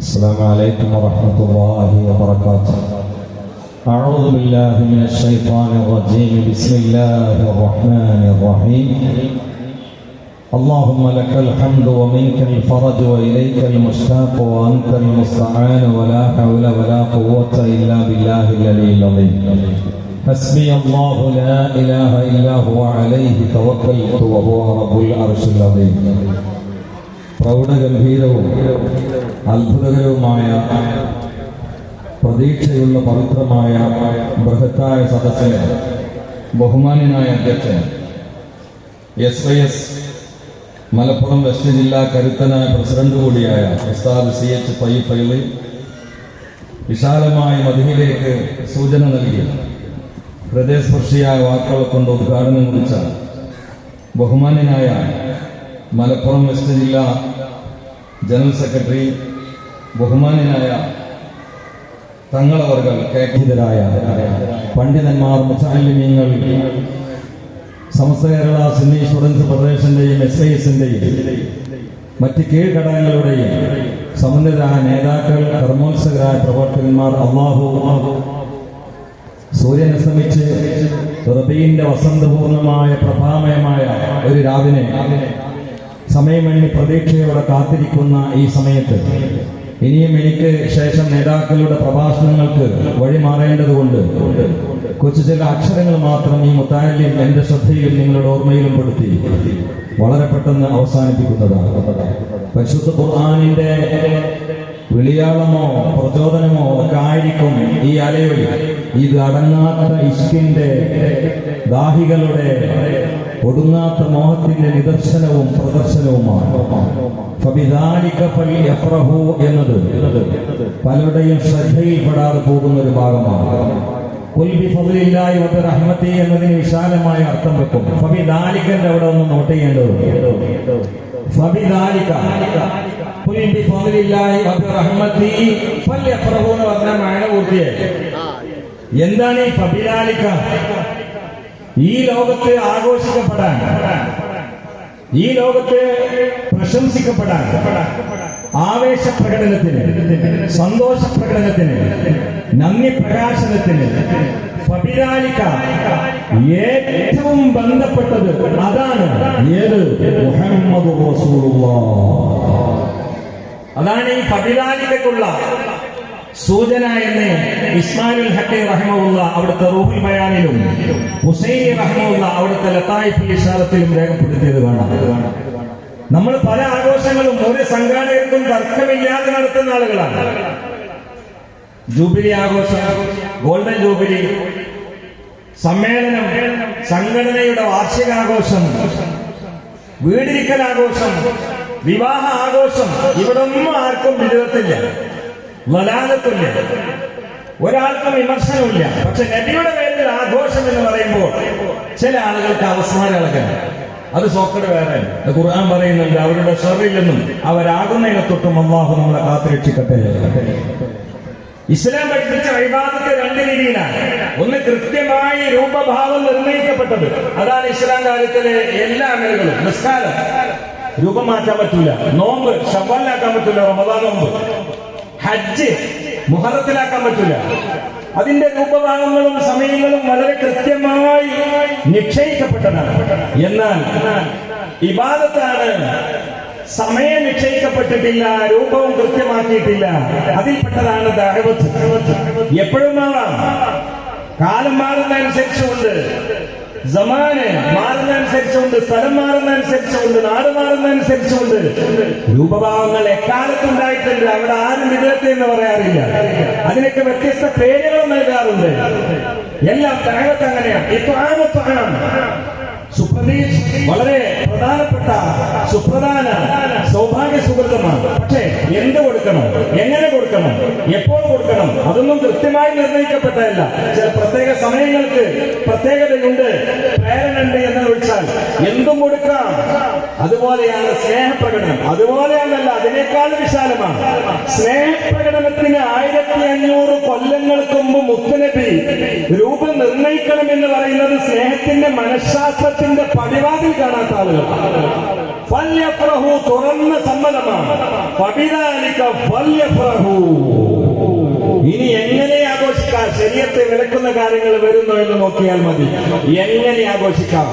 السلام عليكم ورحمة الله وبركاته أعوذ بالله من الشيطان الرجيم بسم الله الرحمن الرحيم اللهم لك الحمد ومنك الفرج وإليك المشتاق وأنت المستعان ولا حول ولا قوة إلا بالله العلي العظيم حسبي الله لا إله إلا هو عليه توكلت وهو رب العرش العظيم പ്രൗഢഗംഭീരവും അത്ഭുതകരവുമായ പ്രതീക്ഷയുള്ള പവിത്രമായ ബൃഹത്തായ സദസ്സിന് ബഹുമാന്യനായ അധ്യക്ഷൻ S Y S Malappuram west ജില്ലാ കരുത്തനായ പ്രസിഡന്റ് കൂടിയായ ഉസ്താദ് സി എച്ച് പൈ ഫൈലി വിശാലമായ മതിയിലേക്ക് സൂചന നൽകി. ഹൃദയസ്പർശിയായ വാക്കുകൾ കൊണ്ട് ഉദ്ഘാടനം കുറിച്ച ബഹുമാന്യനായ മലപ്പുറം വെസ്റ്റ് ജില്ലാ ജനറൽ സെക്രട്ടറി ബഹുമാന്യനായ തങ്ങളവർകൾ കേഖിതരായ പണ്ഡിതന്മാർ മുസാലിമീങ്ങൾ സമസ്ത കേരള സിന്നി സ്റ്റുഡൻസ് ഫെഡറേഷന്റെയും എസ് ഐ എസിന്റെയും മറ്റ് കീഴ്ഘടകങ്ങളുടെയും സമന്വിതരായ നേതാക്കൾ കർമ്മോത്സകരായ പ്രവർത്തകന്മാർ അള്ളാഹു സൂര്യൻ അസ്തമിച്ച് റബീന്റെ വസന്തപൂർണമായ പ്രഭാമയമായ ഒരു രാവിനെ സമയമണ്ണി പ്രതീക്ഷയോടെ കാത്തിരിക്കുന്ന ഈ സമയത്ത് ഇനിയും എനിക്ക് ശേഷം നേതാക്കളുടെ പ്രഭാഷണങ്ങൾക്ക് വഴിമാറേണ്ടതുകൊണ്ട് കൊച്ചു ചില അക്ഷരങ്ങൾ മാത്രം ഈ മുത്താലിയും എന്റെ ശ്രദ്ധയിലും നിങ്ങളുടെ ഓർമ്മയിലും പെടുത്തി വളരെ പെട്ടെന്ന് അവസാനിപ്പിക്കുന്നതാണ്. പരിശുദ്ധ ഖുർആാനിന്റെ വിളിയാളമോ പ്രചോദനമോ ഒക്കെ ആയിരിക്കും ഈ അലയൊലി ഇത് അടങ്ങാത്ത ഇഷ്കിന്റെ ദാഹികളുടെ ഒടുങ്ങാത്ത മോഹത്തിന്റെ നിദർശനവും പ്രദർശനവുമാണ്. എന്നത് പലരുടെയും ശ്രദ്ധയിൽപ്പെടാതെ പോകുന്ന ഒരു ഭാഗമാണ്. എന്നതിന് വിശാലമായ അർത്ഥം വെക്കും. ഫബിദാലിക്കന്റെ അവിടെ ഒന്ന് നോട്ട് ചെയ്യേണ്ടത് എന്താണ് ഈ ഫബിദാലിക? ഈ ലോകത്തെ ആഘോഷിക്കപ്പെടാൻ ഈ ലോകത്തെ പ്രശംസിക്കപ്പെടാൻ ആവേശ പ്രകടനത്തിന് സന്തോഷ പ്രകടനത്തിന് നന്ദി പ്രകാശനത്തിന് ഏറ്റവും ബന്ധപ്പെട്ടത് അതാണ് ഏത്? മുഹമ്മദ് അതാണ് ഈ ഫബിരാലിക്കുള്ള സൂചന എന്ന് ഇസ്മാനുൽ ഹക്കി റഹ്മുള്ള അവിടുത്തെ റൂഹുൽ ബയാനിലും ഹുസൈനി റഹ്മുള്ള അവിടുത്തെ ലത്തായിഫുൽ ഇഷാറത്തിലും രേഖപ്പെടുത്തിയത് കാണാം. നമ്മൾ പല ആഘോഷങ്ങളും ഒരു സംഘാടകർക്കും തർക്കമില്ലാതെ നടത്തുന്ന ആളുകളാണ്. ജൂബിലി ആഘോഷം ഗോൾഡൻ ജൂബിലി സമ്മേളനം സംഘടനയുടെ വാർഷികാഘോഷം വീടിരിക്കൽ ആഘോഷം വിവാഹ ആഘോഷം ഇവിടൊന്നും ആർക്കും വിരോധത്തില്ല വലാലത്തില്ല ഒരാൾക്കും വിമർശനമില്ല പക്ഷെ നബിയുടെ പേരിൽ ആഘോഷം എന്ന് പറയുമ്പോൾ ചില ആളുകൾക്ക് അവസാനം ഇളകാൻ അത് സോക്കട് വേറെ. ഖുർആൻ പറയുന്നുണ്ട് അവരുടെ ഷറില്ലെന്നും അവരാകുന്നതിനെ തൊട്ടും അള്ളാഹു നമ്മളെ കാത്തുരക്ഷിക്കട്ടെ ഇസ്ലാം പഠിപ്പിച്ച വൈവാദത്തെ രണ്ട് രീതിയിലാണ്. ഒന്ന് കൃത്യമായി രൂപഭാവം നിർണയിക്കപ്പെട്ടത് അതാണ് ഇസ്ലാം കാര്യത്തിലെ എല്ലാ അമലുകളും. നിസ്കാരം. രൂപം മാറ്റാൻ പറ്റൂല. നോമ്പ്. ഷവ്വാലാക്കാൻ പറ്റൂല. റമദാൻ നോമ്പ്. ഹജ്ജ് മുഹറത്തിലാക്കാൻ പറ്റില്ല. അതിന്റെ രൂപഭാഗങ്ങളും സമയങ്ങളും വളരെ കൃത്യമായി നിശ്ചയിക്കപ്പെട്ടതാണ്. എന്നാൽ ഇബാദത്താണ് സമയം നിശ്ചയിക്കപ്പെട്ടിട്ടില്ല രൂപവും കൃത്യമാക്കിയിട്ടില്ല. അതിൽപ്പെട്ടതാണ് ദാഹവത്ത് എപ്പോഴും മാറാം. കാലം മാറുന്നതനുസരിച്ചുകൊണ്ട് ജമാന് മാറുന്നതനുസരിച്ചുകൊണ്ട് സ്ഥലം മാറുന്നതനുസരിച്ചുകൊണ്ട് നാട് മാറുന്നതനുസരിച്ചുകൊണ്ട് രൂപഭാവങ്ങൾ എക്കാലത്തുണ്ടായിട്ടുണ്ട്. അവിടെ ആരും വിധത്തെ എന്ന് പറയാറില്ല. അതിനൊക്കെ വ്യത്യസ്ത പേരുകൾ നൽകാറുണ്ട്. എല്ലാം താഴത്ത് അങ്ങനെയാണ്. ഇത്വാമത്വാണ് സുപ്രതീക്ഷ വളരെ പ്രധാനപ്പെട്ട സുപ്രധാന സൗഭാഗ്യ സുഹൃത്തമാണ്. പക്ഷേ എന്ത് കൊടുക്കണം? എങ്ങനെ കൊടുക്കണം? എപ്പോൾ കൊടുക്കണം? അതൊന്നും കൃത്യമായി നിർണയിക്കപ്പെട്ടതല്ല. ചില പ്രത്യേക സമയങ്ങൾക്ക് പ്രത്യേകതയുണ്ട് പ്രേരണുണ്ട് എന്ന് വെച്ചാൽ എന്തും കൊടുക്കാം. അതുപോലെയാണ് സ്നേഹപ്രകടനം. അതുപോലെയാണല്ല അതിനേക്കാൾ വിശാലമാണ്. സ്നേഹപ്രകടനത്തിന് ആയിരത്തി അഞ്ഞൂറ് കൊല്ലങ്ങൾക്ക് മുമ്പ് മുത്തുനബി രൂപം നിർണയിക്കണം എന്ന് പറയുന്നത് സ്നേഹത്തിന്റെ മനഃശാസ്ത്രത്തിന്റെ പടിവാതിൽ കാണാത്ത ആളുകൾ. ഫല്യഫ്രഹു തുറന്ന സമ്മതമാണ്. ഫല്യഫ്രഹു ഇനി എങ്ങനെ ആഘോഷിക്കാം? ശരീരത്തെ വിലക്കുന്ന കാര്യങ്ങൾ വരുന്നോ എന്ന് നോക്കിയാൽ മതി. എങ്ങനെ ആഘോഷിക്കാം?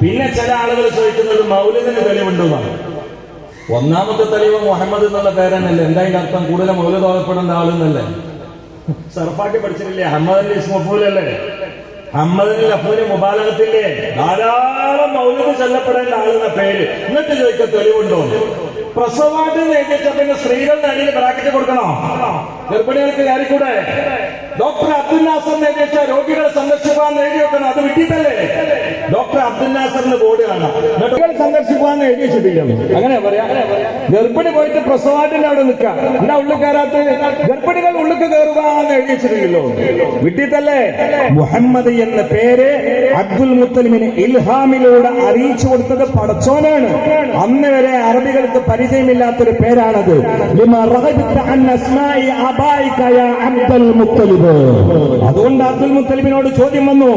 പിന്നെ ചില ആളുകൾ ചോദിക്കുന്നത് മൗലിദിന് തെളിവുണ്ടെന്നാണ്. ഒന്നാമത്തെ തെളിവ് മുഹമ്മദ് എന്നുള്ള പേരനല്ലേ? എന്തായാലും അർത്ഥം? കൂടുതൽ മൗലിതോളപ്പെടേണ്ട ആളെന്നല്ലേ സർഫാട്ടി പഠിച്ചിട്ടില്ലേ? അഹമ്മദ് അലി ഇസ്മഫൂലല്ലേ അഹമ്മദിന്റെ ലഫൂൽ മുബാലകത്തില്ലേ? ധാരാളം മൗലിക ചൊല്ലപ്പെടേണ്ട ആളെന്ന പേര്. എന്നിട്ട് ചോദിക്കുക തെളിവുണ്ടോ? പ്രസവമായിട്ട് എഴുതിച്ച പിന്നെ സ്ത്രീകളുടെ അടിയിൽ ബ്രാക്കറ്റ് കൊടുക്കണോ? ഗർഭിണികൾക്ക് കയറിക്കൂടെ? ഡോക്ടർ അബ്ദുൽ നാസർ എഴുതിച്ച രോഗികളെ സന്ദർശിക്കാൻ എഴുതി വെക്കണം അത് വിട്ടിട്ടല്ലേ? ഡോക്ടർ അബ്ദുൽ നാസറിന് ബോർഡ് കാണാം. രോഗികളെ സന്ദർശിക്കാൻ എഴുതി വെച്ചിട്ടില്ല. അങ്ങനെ പറയാ. ഗർഭിണി പോയിട്ട് പ്രസവാട്ടിന്റെ അവിടെ നിൽക്കാം. എന്താ ഉള്ളിൽ കയറാത്ത ഗർഭിണികൾ ഉള്ളിൽ കയറുക എന്ന് എഴുതി വെച്ചിട്ടില്ലല്ലോ. വിട്ടിട്ടല്ലേ? മുഹമ്മദ് എന്ന പേര് അബ്ദുൽ മുത്തലിമിന് ഇൽഹാമിലൂടെ അറിയിച്ചു കൊടുത്തത് പടച്ചോനാണ്. അന്ന് വരെ അറബികൾക്ക് പരിചയമില്ലാത്തൊരു പേരാണത്. അബ്ദുൽ മുത്തലിബ്. അതുകൊണ്ട് അബ്ദുൽ മുത്തലിബിനോട് ചോദ്യം വന്നു.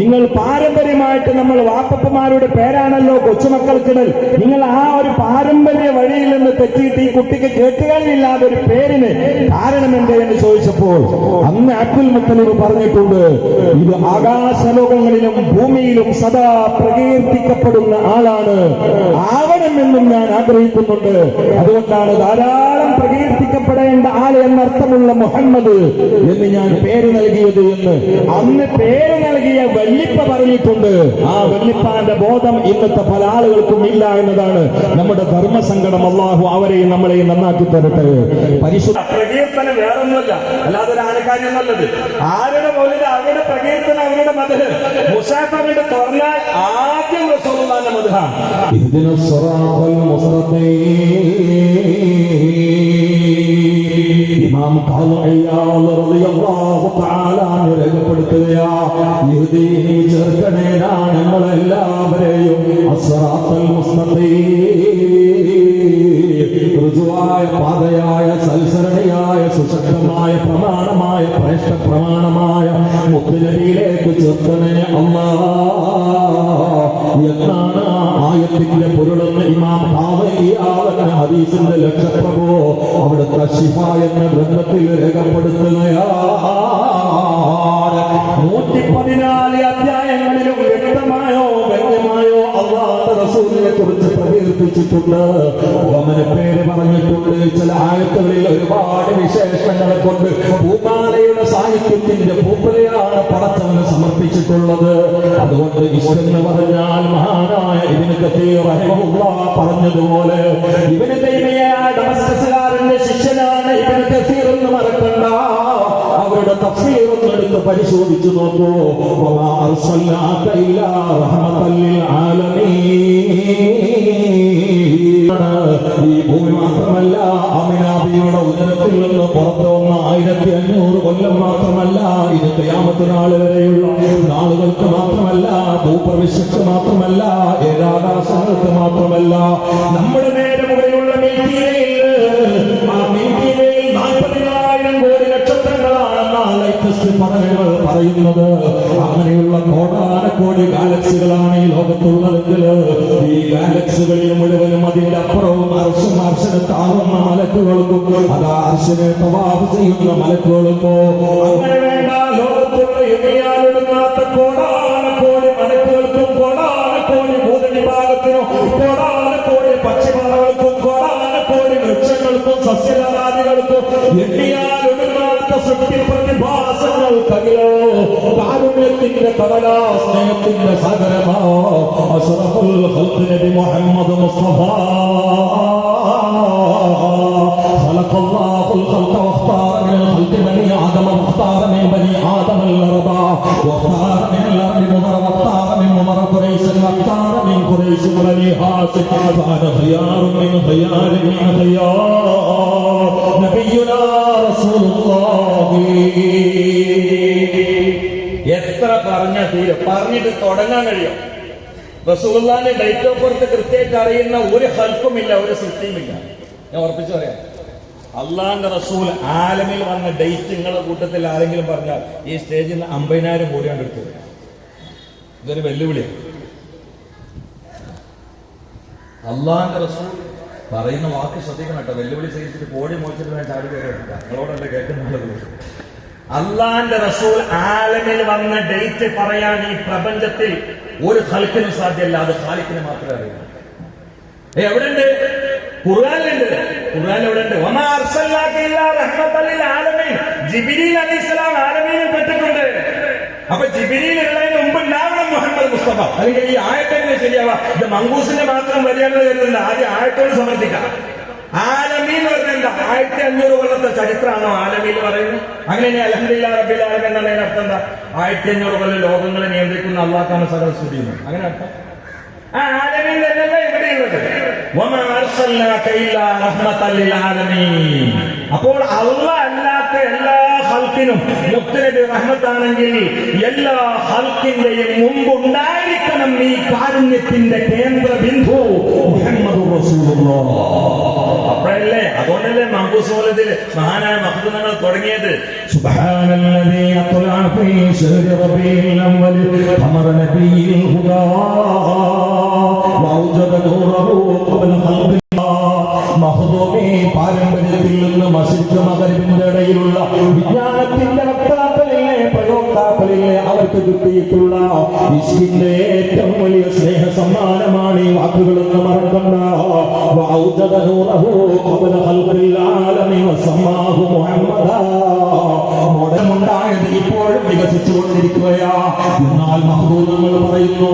നിങ്ങൾ പാരമ്പര്യമായിട്ട് നമ്മൾ വാപ്പപ്പന്മാരുടെ പേരാണല്ലോ കൊച്ചുമക്കൾക്കിടൽ നിങ്ങൾ ആ ഒരു പാരമ്പര്യ വഴിയിൽ നിന്ന് തെറ്റിയിട്ട് ഈ കുട്ടിക്ക് കേട്ടുകളില്ലാതെ ഒരു പേരിന് കാരണം എന്തേ എന്ന് ചോദിച്ചപ്പോൾ അന്ന് അബ്ദുൽ മുത്തലിബ് പറഞ്ഞിട്ടുണ്ട് ഇത് ആകാശലോകങ്ങളിലും ഭൂമിയിലും സദാ പ്രകീർത്തിക്കപ്പെടുന്ന ആളാണ്. ആവണമെന്നും ഞാൻ ആഗ്രഹിക്കുന്നുണ്ട്. അതുകൊണ്ടാണ് ധാരാളം പ്രാർത്ഥിക്കപ്പെടേണ്ട ആൾ എന്നർത്ഥമുള്ള മുഹമ്മദ് എന്ന് ഞാൻ പേര് നൽകിയത് എന്ന്. അന്ന് പേര് നൽകിയ വെള്ളിപ്പ പറഞ്ഞിട്ടുണ്ട്. ആ വെള്ളിപ്പാന്റെ ബോധം ഇന്നത്തെ പല ആളുകൾക്കും ഇല്ല എന്നതാണ് നമ്മുടെ ധർമ്മസങ്കടം. അള്ളാഹു അവരെയും നമ്മളെയും നന്നാക്കി തരട്ടെ. പരിശുദ്ധ പ്രകീർത്തനം വേറൊന്നുമല്ല. അല്ലാതെ ഒരു ആനക്കാര്യം നല്ലത്. ആരുടെ മുന്നിൽ അവരുടെ പ്രകീർത്തനം അവരുടെ മതിൽ മുസാഫിന്റെ തുറന്നാൽ ആദ്യം റസൂലുള്ളാന്റെ മതിലാണ് ഇതിന് മുസ്തഖീം. ഇമാം രേഖപ്പെടുത്തുകയാ ചേർക്കണേ ഞങ്ങളെല്ലാവരെയും അസ്സറാത്തൽ മുസ്തഖീം ഋജുവായ പാതയായ സൽസരണിയായ സുശക്തമായ പ്രമാണമായ ശ്രേഷ്ഠ പ്രമാണമായ മുത്തുനബിയിലേക്ക് ചേർക്കണേ അമ്മ എന്നാണ് ആയത്തിന്റെ പൊരുളെന്ന് ഇമാം ഖാദിയാവെന്ന ഹദീസിന്റെ ലക്ഷപ്രഭോ അവിടുത്തെ ശിഫ എന്ന ഗ്രന്ഥത്തിൽ രേഖപ്പെടുത്തുകയാ നൂറ്റി പതിനാല് അധ്യായങ്ങളിലും വ്യക്തമായോ വ്യക്തമായോ അള്ളാഹ് റസൂലിനെ കുറിച്ച് പ്രകീർത്തിച്ചിട്ടുണ്ട്. ഓമന പേര് പറഞ്ഞിട്ടുണ്ട്. ചില ആയത്തുകളിൽ ഒരുപാട് വിശേഷങ്ങളെ കൊണ്ട് ഭൂമാലയുടെ സാഹിത്യത്തിന്റെ പൂപ്പലയാണ് പടച്ചവന് സമർപ്പിച്ചിട്ടുള്ളത്. അതുകൊണ്ട് ഇഷ്ടം പറഞ്ഞാൽ മഹാനായ ഇവന് പറഞ്ഞതുപോലെ ഇവന് തൈമയായ ശിഷ്യനാണ് ഇവന് കത്തീർ എന്ന് മറക്കണ്ട. അവരുടെ തഫ്സീർ എടുത്ത് പരിശോധിച്ചു നോക്കൂ. ഈ ഭൂമി മാത്രമല്ല അമിനാബിയുടെ ഉദരത്തിൽ നിന്ന് പുറത്തു ആയിരത്തി അഞ്ഞൂറ് കൊല്ലം മാത്രമല്ല ഇത് കയാമത്ത് നാൾ വരെയുള്ള നാളുകൾക്ക് മാത്രമല്ല ഭൂപ്രവിശ്യക്ക് മാത്രമല്ല ഏഴാകാശങ്ങൾക്ക് മാത്രമല്ല. നമ്മുടെ നേരെ മുകളിലുള്ള കോടി പറയുന്നത്. അങ്ങനെയുള്ള കോടാനക്കോടി ഗാലക്സികളാണ് ഈ ലോകത്തുള്ളതെങ്കിൽ ഈ ഗാലക്സികളിൽ മുഴുവനും അതിന്റെ അപ്പുറവും അർശം അർശനെ താങ്ങുന്ന മലക്കുകൾക്കും അതാ അർശനെ തവാഫ് ചെയ്യുന്ന മലക്കുകൾക്കോ അങ്ങനെ വേണ്ട ലോകത്തുള്ള എണ്ണിയാലൊടുങ്ങാത്ത കോടാനക്കോടി മലക്കുകൾക്കും കോടാനക്കോടി ഭൂതവിഭാഗത്തിനും കോടാനക്കോടി പക്ഷിപാറകൾക്കും കോടാനക്കോടി വൃക്ഷങ്ങൾക്കും സസ്യലതാദികൾക്കും എണ്ണിയാലൊടുങ്ങാത്ത സൃഷ്ടി പ്രതിഭാസങ്ങൾക്കകിലോ കാരുണ്യത്തിന്റെ കടലാ സ്നേഹത്തിന്റെ സാഗരമാ. അഷ്റഫുൽ മുഹമ്മദ് മുസ്തഫ. خلق الله الخلق واختار من الخلق بني آدم واختار من بني آدم الأربع واختار من الأرض مضر واختار من مضر قريش واختار من قريش بني هاشم فأنا خيار من خيار من خيار نبينا رسول الله എത്ര പറഞ്ഞ തീരെ പറഞ്ഞിട്ട് തുടങ്ങാൻ കഴിയും റസൂലുള്ളാന്റെ ഡേറ്റ് ഓഫ് ബർത്ത് കൃത്യമായിട്ട് അറിയുന്ന ഒരു ഹൽക്കുമില്ല ഒരു സൃഷ്ടിയുമില്ല ഞാൻ ഉറപ്പിച്ചു പറയാം അള്ളാന്റെ റസൂൽ ആലമിൽ വന്ന ഡേറ്റ് നിങ്ങളുടെ കൂട്ടത്തിൽ ആരെങ്കിലും പറഞ്ഞാൽ ഈ സ്റ്റേജിൽ നിന്ന് അമ്പതിനായിരം കോടിയാണ് എടുത്തത് ഇതൊരു വെല്ലുവിളിയാണ് അള്ളാന്റെ റസൂൽ പറയുന്ന വാക്ക് ശ്രദ്ധിക്കണം കേട്ടോ. വെല്ലുവിളി ചെയ്തിട്ട് കോടി മോച്ചിട്ട് ഞാൻ ചാടി കയറി ഞങ്ങളോടല്ലേ കേൾക്കുന്നുള്ളത് അള്ളാന്റെ റസൂൽ ആലമിൽ വന്ന ഡേറ്റ് പറയാൻ ഈ പ്രപഞ്ചത്തിൽ ഒരു ഹൽക്കിനും സാധ്യമല്ല. അത് ഖാലിക്കിന് മാത്രമേ അറിയൂ. എവിടെ എവിടെയുണ്ട്? ഖുർആനിലുണ്ട്. ഖുർആൻ മാത്രം വരികയെന്ന് ആദ്യം ആയത്തോട് സമർപ്പിക്കാം ആലമീൻ എന്ന് പറഞ്ഞാൽ എന്താ? ആയിരത്തി അഞ്ഞൂറ് കൊല്ലത്തെ ചരിത്രമാണോ ആലമീൻ പറയുന്നത്? അങ്ങനെ അലഹദില്ല റബിൽ ആലം എന്താ? ആയിരത്തി അഞ്ഞൂറ് കൊല്ലം ലോകങ്ങളെ നിയന്ത്രിക്കുന്ന അള്ളാഹാണ് സകൽ അങ്ങനെ അർത്ഥം? ആ ആലമീൻ തന്നെയല്ലേ ഇവിടെയുള്ളത് അപ്പോൾ അള്ള അല്ലാത്ത എല്ലാ ഹൽക്കിനും മുത്തലബി റഹ്മത്താണെങ്കിൽ എല്ലാ ഹൽക്കിന്റെയും മുമ്പ് ഉണ്ടായിരിക്കണം ഈ കാരുണ്യത്തിന്റെ കേന്ദ്ര ബിന്ദു മുഹമ്മദ് അപ്പോഴല്ലേ? അതുകൊണ്ടല്ലേ മങ്കൂസോലത്തിൽ മഹാനായ മഹത്തുനങ്ങൾ തുടങ്ങിയത്. സുബാനല്ലതീ അത്തുലാ ഫീ റബീൽ അവ്വൽ ഖമർ നബിയിൽ ഹുദാ. വഅൗജബ നൂറഹു ഖബ്ല ഖൽബി. കിട്ടിയിട്ടുള്ള വിശുവിന്റെ ഏറ്റവും വലിയ സ്നേഹ സമ്മാനമാണ് ഈ വാക്കുകളെന്ന് മറക്കണ്ട. മുടമുണ്ടായത് ഇപ്പോഴും വികസിച്ചു കൊണ്ടിരിക്കുകയാ എന്നാൽ മഹ്റൂദങ്ങൾ പറയുന്നു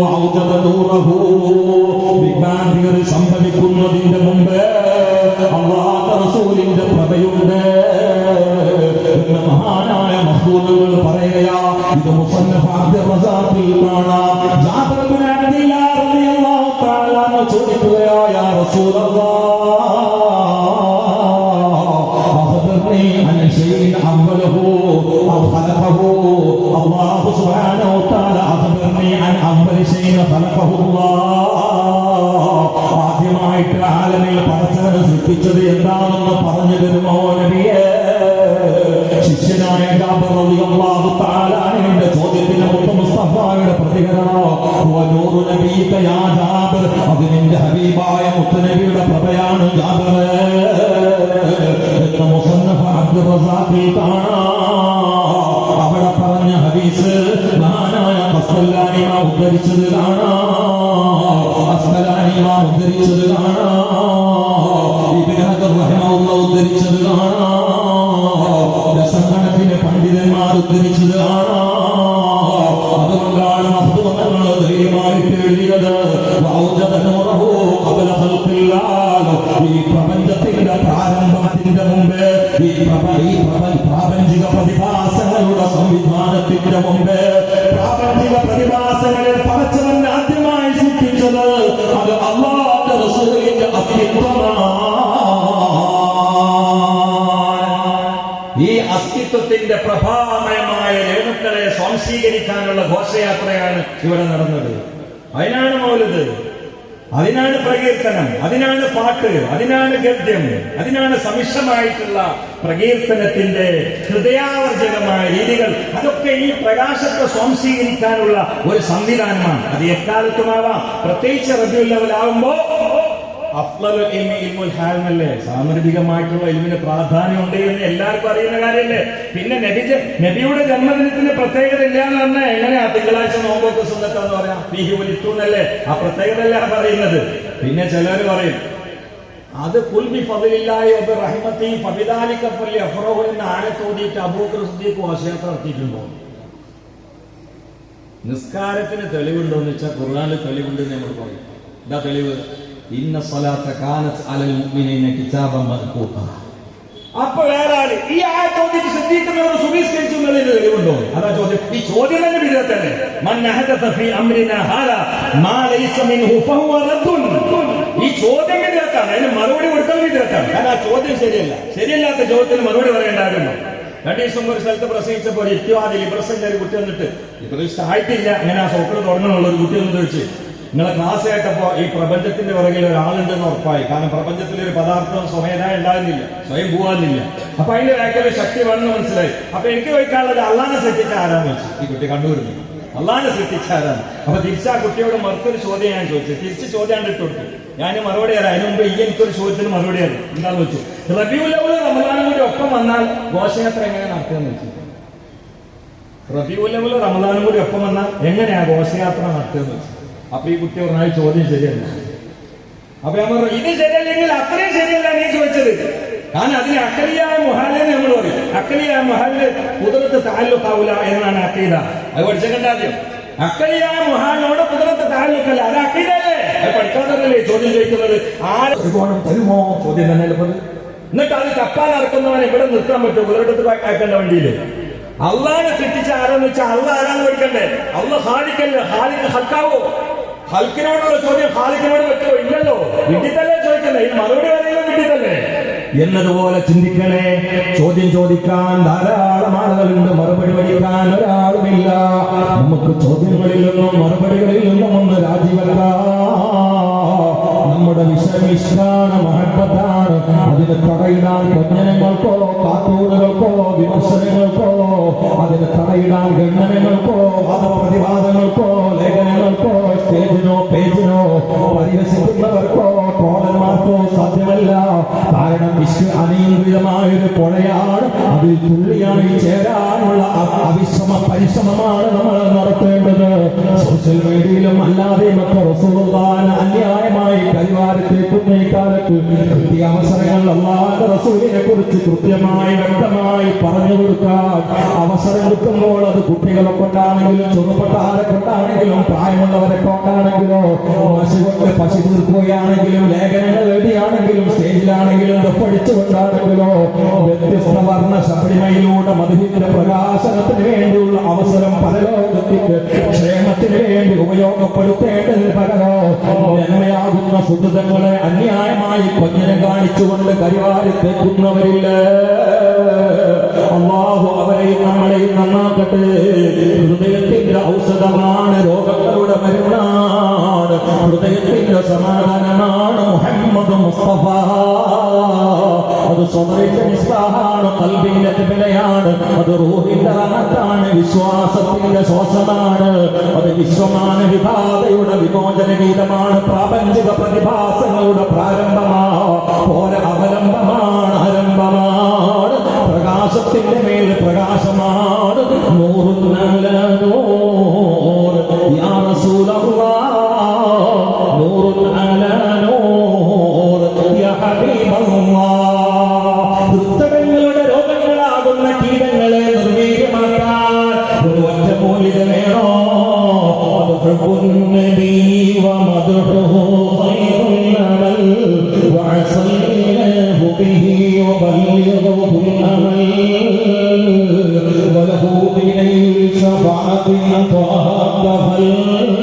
സംഭവിക്കുന്നതിന്റെ മുമ്പ് അള്ളാഹ റസൂലിന്റെ പ്രഭയുണ്ട്. മഹാനായ മഹ്ദൂദുകൾ പറയുകയാ? ഇത് മുസന്നഫ് അബ്ദുൽ റസാഖിൽമാണ് ജാബിർ ഇബ്നു അബ്ദുല്ലാഹ് റളിയല്ലാഹു തആല ചോദിക്കുകയാ യാ റസൂലല്ലാഹ് അഖബർനി അൻ ഷൈഇൻ അവലഹു ഔ ഖലഖഹു അല്ലാഹു സുബ്ഹാനഹു തആല അഖബർനി അൻ അവലി ഷൈഇൻ ഖലഖഹു അല്ലാഹ് ആദ്യമായിട്ട് ആലമിൽ പടച്ചവൻ സൃഷ്ടിച്ചത് എന്താണെന്ന് പറഞ്ഞു തരുമോ? ഉദ്ധരിച്ചത് കാണാം അതുകൊണ്ടാണ് മഹത്വങ്ങൾ ധൈര്യമായിട്ട് എഴുതിയത്. ഈ പ്രപഞ്ചത്തിന്റെ പ്രാരംഭത്തിന്റെ മുമ്പേ ഈ പ്രപ ഈ പ്രപ- പ്രാപഞ്ചിക പ്രതിഭാസങ്ങളുടെ സംവിധാനത്തിന്റെ മുമ്പേ പ്രാപഞ്ചിക പ്രതിഭാസങ്ങളെ പടച്ചവൻ ആദ്യമായി സൃഷ്ടിച്ചത് അത് അള്ളാഹുവിന്റെ റസൂലിന്റെ അസ്തിത്വമാണ്. ഈ അസ്തിത്വത്തിന്റെ പ്രഭാമയമായ രേണുക്കളെ സ്വാംശീകരിക്കാനുള്ള ഘോഷയാത്രയാണ് ഇവിടെ നടന്നത്. അതിനാണ് മൗലത്. അതിനാണ് പ്രകീർത്തനം. അതിനാണ് പാട്ട്. അതിനാണ് ഗദ്യം. അതിനാണ് സമിഷ്ടമായിട്ടുള്ള പ്രകീർത്തനത്തിന്റെ ഹൃദയാവർജകമായ രീതികൾ. അതൊക്കെ ഈ പ്രകാശത്തെ സ്വാംശീകരിക്കാനുള്ള ഒരു സംവിധാനമാണ്. അത് എക്കാലത്തുമാവാം. പ്രത്യേകിച്ച് റബിയുള്ളവലാവുമ്പോ എന്നല്ലേ സാമർഥികമായിട്ടുള്ള ഇൽമിന് പ്രാധാന്യം ഉണ്ട് എന്ന് എല്ലാവർക്കും അറിയുന്ന കാര്യമല്ലേ? പിന്നെ നബി നബിയുടെ ജന്മദിനത്തിന് പ്രത്യേകത ഇല്ല എന്ന് പറഞ്ഞാൽ എങ്ങനെയാ തിങ്കളാഴ്ച നോമ്പൊക്കെ സുന്നത്താന്ന് പറയാം? ഫീഹി ഒലിത്തു എന്നല്ലേ ആ പ്രത്യേകത അല്ല പറയുന്നത്. പിന്നെ ചിലർ പറയും അത് കുൽബി ഫതിലില്ലായി റഹ്മത്തി ഫബിദാലിക ഫല്ലി അഫ്റഹു എന്ന ആഴത്തോതിയിട്ട് അബൂക്കർ സുദ്ദീഖ് വാശയാത്ര നടത്തിയിട്ടുണ്ടോ. നിസ്കാരത്തിന് തെളിവുണ്ടോ എന്ന് വെച്ചാൽ ഖുർആാനിൽ തെളിവുണ്ട് എന്ന് നമ്മൾ പറയും. എന്താ തെളിവ്? ഇന്ന സ്വലാത്ത കാനത്ത് അലൽ മുഅ്മിനീന കിതാബൻ മദ്കൂത്ത അപ്പോൾ ആൾ ഈ ആയത്തോതിട്ട് ശ്രദ്ധിക്കുന്നവർ സുവിസ്കരിച്ചു എന്നുള്ളതിന് തെളിവുണ്ടോ? അതാ ചോദ്യം. ചോദ്യം തന്നെ മൻ അഹദത ഫീ അംരിനാ ഹാദാ മാ ലൈസ മിൻഹു ഫഹുവ റദ്ദുൻ. ഈ ചോദ്യം അതിന് മറുപടി കൊടുക്കൽ വിധത്താണ് കാരണം ആ ചോദ്യം ശരിയല്ല. ശരിയല്ലാത്ത ചോദ്യത്തിന് മറുപടി പറയേണ്ടാകുന്നു രണ്ടു ദിവസം ഒരു സ്ഥലത്ത് പ്രസംഗിച്ചപ്പോൾ ഒരു യുക്തിവാദി ഒരു കുട്ടി വന്നിട്ട് ലിബറലിസ്റ്റ് ആയിട്ടില്ല. അങ്ങനെ ആ സോക്കർ തുടങ്ങണമെന്നുള്ള ഒരു കുട്ടി വന്നിട്ട് ചോദിച്ചു നിങ്ങളെ ക്ലാസ് കേട്ടപ്പോ ഈ പ്രപഞ്ചത്തിന്റെ പുറകിൽ ഒരാളുണ്ടെന്ന് ഉറപ്പായി. കാരണം പ്രപഞ്ചത്തിൽ ഒരു പദാർത്ഥം സ്വമേധ ഉണ്ടാകുന്നില്ല. സ്വയം പോവാനില്ല അപ്പൊ അതിന്റെ ബാക്കിൽ ശക്തി വേണമെന്ന് മനസ്സിലായി. അപ്പൊ എനിക്ക് ചോദിക്കാനുള്ളത് അള്ളാനെ സൃഷ്ടിച്ച ആരാന്ന് വെച്ചു. ഈ കുട്ടി കണ്ടുവരുന്നു അള്ളാനെ സൃഷ്ടിച്ചാരാണ് അപ്പൊ തിരിച്ച് ആ കുട്ടിയോട് മറുത്തൊരു ചോദ്യം ഞാൻ ചോദിച്ചു. തിരിച്ച് ചോദ്യം ഇട്ട് കൊടുത്തു. ഞാൻ മറുപടി തരാം അതിന് മുമ്പ് ഈ എനിക്കൊരു ചോദ്യത്തിന് മറുപടി തരാം എന്താന്ന് വെച്ചു? റബിയുല്ലവൾ റമദാനും കൂടി ഒപ്പം വന്നാൽ ഘോഷയാത്ര എങ്ങനെ നടത്തുമെന്ന് വെച്ചു. റബിയുല്ലവൾ റമദാനും കൂടി ഒപ്പം വന്നാൽ എങ്ങനെയാ ഘോഷയാത്ര നടത്തുമെന്ന് വെച്ചു? അപ്പൊ ഈ കുട്ടി പറഞ്ഞാൽ ചോദ്യം ശരിയല്ല. അപ്പൊ ഞാൻ പറഞ്ഞു ഇത് ശരിയല്ലെങ്കിൽ അത്രയും ശരിയല്ല നീ ചോദിച്ചത്. കാരണം അതിന് അക്കലിയായ മൊഹാലെ നമ്മൾ പറയും. അക്കലിയായ മുഹാലിന് കുതിരത്ത് താലൂക്കാവൂല എന്നാണ് അക്കീത അത് പഠിച്ചേക്കണ്ടാദ്യം അക്കലിയായ മൊഹാലിനോട് കുതിരത്ത് താലൂക്കല്ല. അത് അക്കീതല്ലേ അത് പഠിക്കാത്തല്ലേ ചോദ്യം ചോദിക്കുന്നത്? ആര് ത്രികോണം തരുമോ? ചോദ്യം തന്നെ എന്നിട്ട് അത് കപ്പാൻ നടക്കുന്നവൻ ഇവിടെ നിർത്താൻ പറ്റും കുതിരട്ടത്ത് അയക്കേണ്ട വണ്ടിയിൽ അള്ളാനെ സൃഷ്ടിച്ച ആരാന്ന് വെച്ചാൽ അള്ള ആരാന്ന് പഠിക്കണ്ടേ? അള്ള ഹാലിക്കല്ലേ ഹാലിക്ക് ഹക്കാവോ ഹൽക്കിനോടുള്ള ചോദ്യം ഹാലിക്കിനോട് പറ്റുമോ ഇല്ലല്ലോ. വിട്ടിത്തല്ലേ ചോദിക്കണ്ടേ ഇനി മറുപടി പറയുന്നത് വിട്ടിത്തല്ലേ? എന്നതുപോലെ ചിന്തിക്കണേ. ചോദ്യം ചോദിക്കാൻ ധാരാളം ആളുകളുണ്ട്. മറുപടി പഠിക്കാൻ ഒരാളുമില്ല. നമുക്ക് ചോദ്യങ്ങളിൽ നിന്നും മറുപടികളിൽ നിന്നും ഒന്ന് രാജിവല്ല നമ്മുടെ വിഷമിഷ്ടാണ് മഹത്വത്താണ്. അതിന് തടയിടാൻ പ്രജ്ഞനങ്ങൾക്കോ കാർട്ടൂണുകൾക്കോ വിമർശനങ്ങൾക്കോ അതിന് തടയിടാൻ ഗണ്ഡനങ്ങൾക്കോ വാദപ്രതിവാദങ്ങൾക്കോ പേജിനോ ട്രോളന്മാർക്കോ സാധ്യമല്ല കാരണം വിശ്വ അനിയന്ത്രിതമായൊരു പുഴയാണ് അതിൽ തുള്ളിയായി ചേരാനുള്ള അവിശ്രമ പരിശ്രമമാണ് നമ്മൾ നടത്തേണ്ടത്. സോഷ്യൽ മീഡിയയിലും അല്ലാതെയും ഒക്കെ അന്യായമായി പരിവാരത്തേക്കുന്ന ഇക്കാലത്ത് കാലത്ത് കൃത്യ അവസരങ്ങൾ അല്ലാതെ റസൂലിനെ കുറിച്ച് കൃത്യമായി വ്യക്തമായി പറഞ്ഞു കൊടുക്കാൻ അവസരം കിട്ടുമ്പോൾ അത് കുട്ടികളെ കൊണ്ടാണെങ്കിലും ചെറുപ്പക്കാരെ കൊണ്ടാണെങ്കിലും പ്രായമുള്ളവരെ കൊണ്ടാണെങ്കിലോ പശു കൊണ്ട് പശു തീർക്കുകയാണെങ്കിലും ലേഖനങ്ങൾ എഴുതിയാണെങ്കിലും സ്റ്റേജിലാണെങ്കിലും പഠിച്ചുകൊണ്ടാണെങ്കിലോ വ്യത്യസ്ത വർണ ശബരിമയിലൂടെ മധുവിന്റെ പ്രകാശനത്തിന് വേണ്ടിയുള്ള അവസരം പരലോകത്തിന്റെ ക്ഷേമത്തിന് വേണ്ടി ഉപയോഗപ്പെടുത്തേണ്ടതിന് പകരോ ജന്മയാകുന്ന സുഹൃതങ്ങളെ അന്യായമായി കൊഞ്ഞനെ കാണിച്ചുകൊണ്ട് കരിവാരിത്തേക്കുന്നവരില്ല അള്ളാഹു അവരെയും നമ്മളെയും നന്നാക്കട്ടെ. ഹൃദയത്തിന്റെ ഔഷധമാണ് രോഗങ്ങളുടെ മരുന്നാണ്. ഹൃദയത്തിന്റെ സമാധാനമാണ് മുഹമ്മദ് മുസ്തഫ. അത് സ്വന്തമാണ് കൽബിന്റെ വിലയാണ് അത് റൂഹിന്റെ അകത്താണ് വിശ്വാസത്തിന്റെ ശ്വാസമാണ്. അത് വിശ്വമാന വിഭാഗയുടെ വിമോചന ഗീതമാണ് പ്രാപഞ്ചിക പ്രതിഭാസങ്ങളുടെ പ്രാരംഭമാണ് പോലെ അവലംബമാണ് ആരംഭമാണ് പ്രകാശമാണ് നൂറുന്നൂർ شفاعة طه يكلم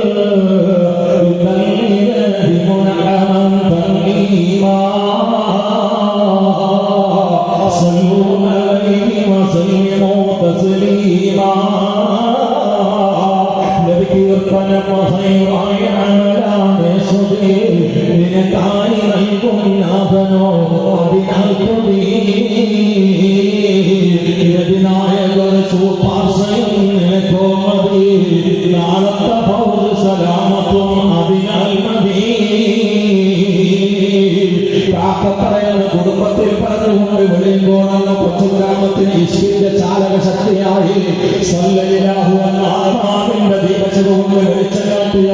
ആത്മാവിന്റെ ദീപശകൊണ്ട് വെളിച്ചം കാട്ടിയ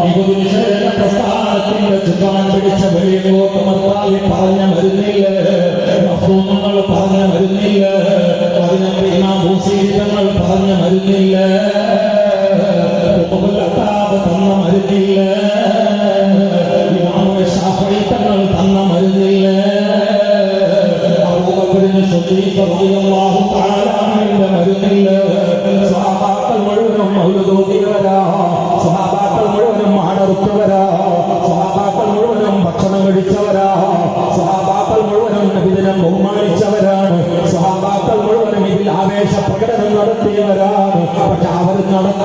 നികുതി നിഷേധ പ്രസ്ഥാനത്തിന്റെ ചുക്കാൻ പിടിച്ച വെളിയങ്കോട്ട് മർത്താവി പറഞ്ഞ മരുന്നില്ല മഹൂമങ്ങൾ പറഞ്ഞ മരുന്നില്ല ഇമാം ഭൂസീതങ്ങൾ പറഞ്ഞ മരുന്നില്ല തന്ന മരുന്നില്ല തന്ന മരുന്നില്ല അബൂബക്കറിന് സ്വദീഖ്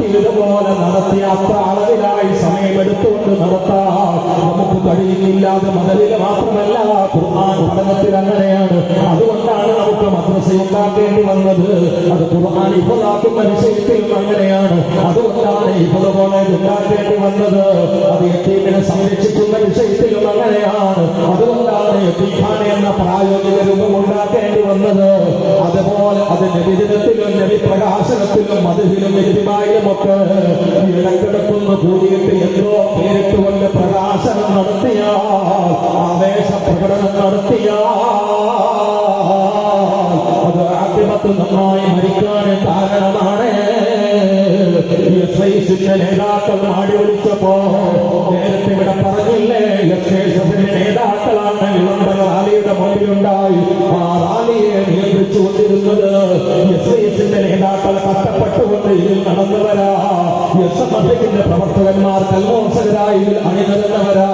നടത്തിയതുപോലെ നടത്തിയ അത്ര അളവിലായി സമയമെടുത്തുകൊണ്ട് നടത്താം. നമുക്ക് കഴിയുന്നില്ല അത് മതലിൽ മാത്രമല്ല ഖുർആൻ പഠനത്തിൽ അങ്ങനെയാണ്. അതുകൊണ്ടാണ് നമുക്ക് മദ്രസ ഉണ്ടാക്കേണ്ടി വന്നത്. അത് ഖുർആൻ ഇപ്പോഴാക്കും മനുഷ്യത്തിലും അങ്ങനെയാണ്. അതുകൊണ്ടാണ് ഇപ്പോൾ കോളേജ് ഉണ്ടാക്കേണ്ടി വന്നത്. അത് എത്തീമിനെ സംരക്ഷിക്കുന്ന വിഷയത്തിലും അങ്ങനെയാണ്. അതുകൊണ്ടാണ് എത്തീഖാന എന്ന പ്രായോഗിക രൂപം ഉണ്ടാക്കേണ്ടി വന്നത്. അതുപോലെ അത് നബിദിനത്തിലും നബി പ്രകാശനത്തിലും മധുവിലും വ്യക്തിമായിലും ഒക്കെ ഇടക്കിടക്കുന്ന ഭൂമിയിട്ട് എന്തോ പേരിട്ടുകൊണ്ട് പ്രകാശനം നടത്തിയ ആവേശ പ്രകടനം നടത്തിയ. അത് ആദ്യമത്ത് നന്നായി മരിക്കാൻ കാരണമാണ്. എസ് ഐ സിന്റെ നേതാക്കൾ നാടി ഒളിച്ചപ്പോ നേരത്തെ ഇവിടെ പറഞ്ഞില്ലേ നേതാക്കളാണ് വിളംബര റാലിയുടെ മുന്നിലുണ്ടായി ആ നിയന്ത്രിച്ചുകൊണ്ടിരുന്നത് എസ് എസിന്റെ നേതാക്കൾ കഷ്ടപ്പെട്ടുകൊണ്ട് ഇതിൽ നടന്നവരാ. എസ് എം എഫിന്റെ പ്രവർത്തകന്മാർ കൽമോത്സകരായി അണിനിരന്നവരാ.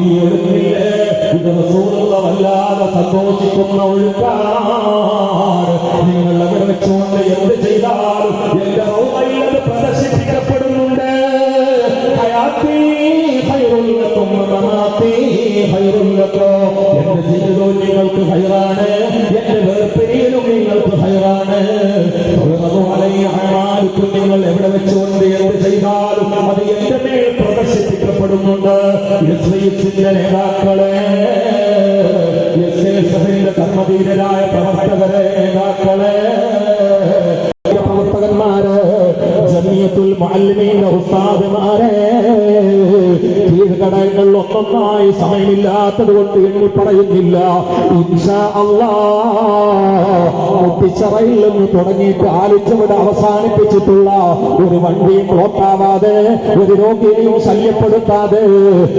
ഈ ഒഴുക്കില്ലേ ഇത് റസൂലുള്ള വല്ലാതെ സന്തോഷിക്കുന്ന ഒഴുക്കാണ്. നിങ്ങൾ അവിടെ വെച്ചുകൊണ്ട് എന്ത് ചെയ്താലും എന്റെ റൗമയിൽ അത് പ്രദർശിപ്പിക്കപ്പെടുന്നുണ്ട്. ഹയാത്തി ലക്കും മമാത്തി ഖൈറുൽ എന്റെ ജീവിതവും നിങ്ങൾക്ക് ഹൈറാണ്. എന്റെ വേർപിരിയലും എവിടെ വെച്ചുകൊണ്ട് എന്ത് ചെയ്താലും അത് എന്റെ മേൽ പ്രദർശിപ്പിക്കപ്പെടുന്നുണ്ട്. നേതാക്കളെ എസ് കർമ്മധീരരായ പ്രവർത്തകരെ നേതാക്കളെ. പ്രവർത്തകന്മാരെ ജമിയത്തുൽ ഉസ്താദുമാരെ. കീഴ്ഘടകങ്ങളിൽ ഒന്നൊന്നായി സമയമില്ലാത്തത് കൊണ്ട് എണ്ണി പറയുന്നില്ല മുട്ടിച്ചറയിൽ നിന്ന് തുടങ്ങിയിട്ട് ആലിച്ചവിടെ അവസാനിപ്പിച്ചിട്ടുള്ള ഒരു വണ്ടിയും ബ്ലോക്കാവാതെ ഒരു രോഗിയെയും ശല്യപ്പെടുത്താതെ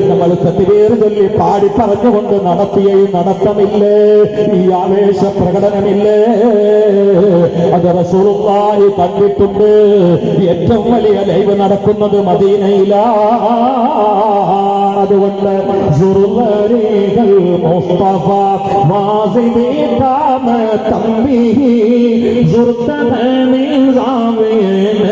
നമ്മൾ തെറ്റുപേര് ചൊല്ലി പാടി പറഞ്ഞുകൊണ്ട് നടത്തിയ ഈ നടത്തമില്ലേ? ഈ ആവേശ പ്രകടനമില്ലേ? അത് റസൂറുമായി കണ്ടിട്ടുണ്ട്. ഏറ്റവും വലിയ ലൈവ് നടക്കുന്നത് الجهاد والنذر البريد المصطفى ماضي بقام تنبيه زرت من زعمين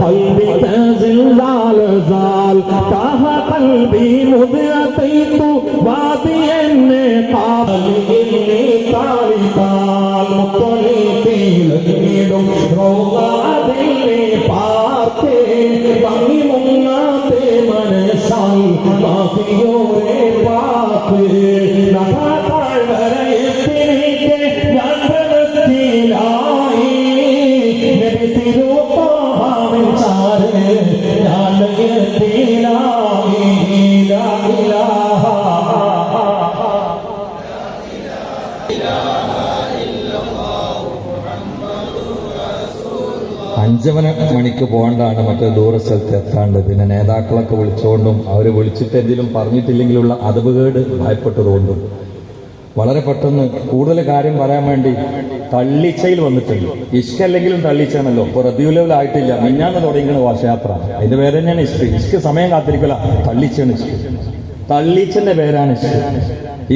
قلبي تزل زال زال تاه قلبي مذ أتيت وادي النقاب لإني طالب المطلق അഞ്ചവന മണിക്ക് പോകേണ്ടതാണ് മറ്റേ ദൂര സ്ഥലത്ത് എത്താണ്ട്. പിന്നെ നേതാക്കളൊക്കെ വിളിച്ചുകൊണ്ടും അവർ വിളിച്ചിട്ട് എന്തെങ്കിലും പറഞ്ഞിട്ടില്ലെങ്കിലുള്ള അതവുകേട് ഭയപ്പെട്ടതുകൊണ്ടും. വളരെ പെട്ടെന്ന് കൂടുതൽ കാര്യം പറയാൻ വേണ്ടി തള്ളിച്ചയിൽ വന്നിട്ടുണ്ട്. ഇഷ്ക അല്ലെങ്കിലും തള്ളിച്ചാണല്ലോ ലെവൽ ആയിട്ടില്ല മിന്നാന്ന് തുടങ്ങിയാണ് വർഷയാത്ര അതിന്റെ പേര് തന്നെയാണ് ഇഷ്ക ഇഷ്ക സമയം കാത്തിരിക്കില്ല തള്ളിച്ചാണ് ഇഷ്ക തള്ളിച്ചന്റെ പേരാണ് ഇഷ്ക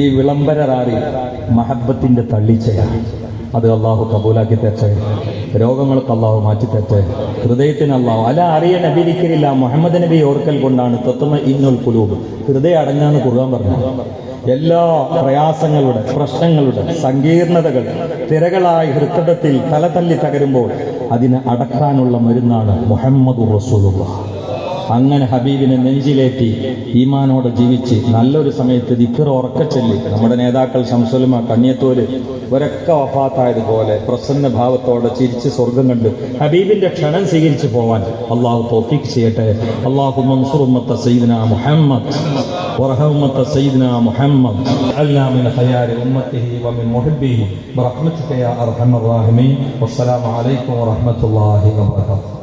ഈ വിളംബര റാറി മഹബത്തിന്റെ തള്ളിച്ചയാണ്. അത് അള്ളാഹു കബൂലാക്കി തെറ്റേ രോഗങ്ങൾക്ക് അള്ളാഹു മാറ്റി തെറ്റേ ഹൃദയത്തിന് അള്ളാഹു അല അറിയ നബിരിക്കലില്ല മുഹമ്മദ് നബി ഓർക്കൽ കൊണ്ടാണ് തത്വമ ഇന്നുൽ കുലൂബ് ഹൃദയം അടങ്ങാന്ന് കുറുകാൻ പറഞ്ഞു. എല്ലാ പ്രയാസങ്ങളുടെ പ്രശ്നങ്ങളുടെ സങ്കീർണതകൾ തിരകളായി ഹൃദയത്തിൽ തല തകരുമ്പോൾ അതിനെ അടക്കാനുള്ള മരുന്നാണ് മുഹമ്മദ് റസൂലുള്ള അങ്ങനെ ഹബീബിനെ നെഞ്ചിലേറ്റി ഈമാനോടെ ജീവിച്ച് നല്ലൊരു സമയത്ത് ദിക്കർ ഉറക്കച്ചൊല്ലി നമ്മുടെ നേതാക്കൾ ശംസുലമ കണ്യത്തോര് ഒരൊക്കെ വഫാത്തായതുപോലെ പ്രസന്ന ഭാവത്തോടെ ചിരിച്ച് സ്വർഗം കണ്ട് ഹബീബിന്റെ ക്ഷണം സ്വീകരിച്ചു പോവാൻ അള്ളാഹു തോഫീക്ക് ചെയ്യട്ടെ അള്ളാഹു മൻസുറുമ്മത്ത സയ്യിദ്ന മുഹമ്മദ് ورحمة سيدنا محمد جعلنا من خيار أمته ومن محبه برحمتك يا أرحم الراحمين والسلام عليكم ورحمة الله وبركاته